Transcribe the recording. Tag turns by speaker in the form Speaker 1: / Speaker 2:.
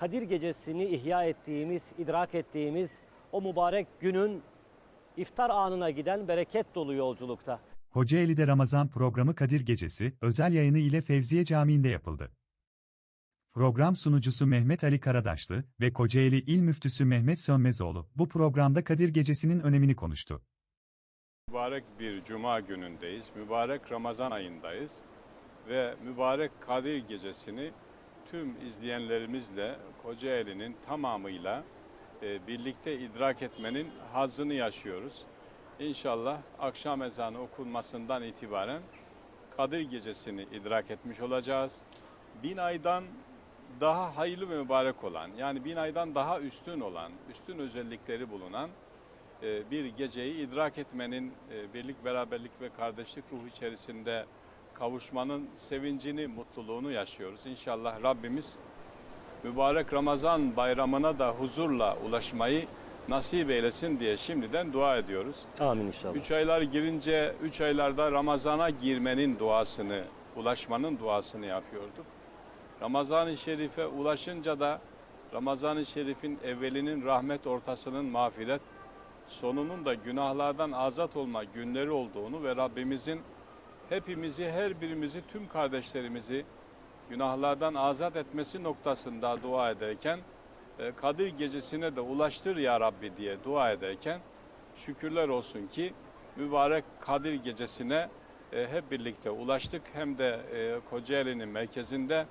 Speaker 1: Kadir Gecesi'ni ihya ettiğimiz, idrak ettiğimiz o mübarek günün iftar anına giden bereket dolu yolculukta.
Speaker 2: Kocaeli'de Ramazan programı Kadir Gecesi, özel yayını ile Fevziye Camii'nde yapıldı. Program sunucusu Mehmet Ali Karadaşlı ve Kocaeli İl Müftüsü Mehmet Sönmezoğlu bu programda Kadir Gecesi'nin önemini konuştu.
Speaker 3: Mübarek bir cuma günündeyiz. Mübarek Ramazan ayındayız. Ve mübarek Kadir gecesini tüm izleyenlerimizle Kocaeli'nin tamamıyla e, birlikte idrak etmenin hazzını yaşıyoruz. İnşallah akşam ezanı okunmasından itibaren Kadir gecesini idrak etmiş olacağız. Bin aydan daha hayırlı ve mübarek olan, yani bin aydan daha üstün olan, üstün özellikleri bulunan e, bir geceyi idrak etmenin e, birlik, beraberlik ve kardeşlik ruhu içerisinde kavuşmanın sevincini, mutluluğunu yaşıyoruz. İnşallah Rabbimiz mübarek Ramazan bayramına da huzurla ulaşmayı nasip eylesin diye şimdiden dua ediyoruz.
Speaker 1: Amin inşallah.
Speaker 3: Üç aylar girince, üç aylarda Ramazan'a girmenin duasını, ulaşmanın duasını yapıyorduk. Ramazan-ı Şerif'e ulaşınca da Ramazan-ı Şerif'in evvelinin rahmet, ortasının mağfiret, sonunun da günahlardan azat olma günleri olduğunu ve Rabbimizin hepimizi, her birimizi, tüm kardeşlerimizi günahlardan azat etmesi noktasında dua ederken e, Kadir gecesine de ulaştır ya Rabbi diye dua ederken şükürler olsun ki mübarek Kadir gecesine e, hep birlikte ulaştık. Hem de e, Kocaeli'nin merkezinde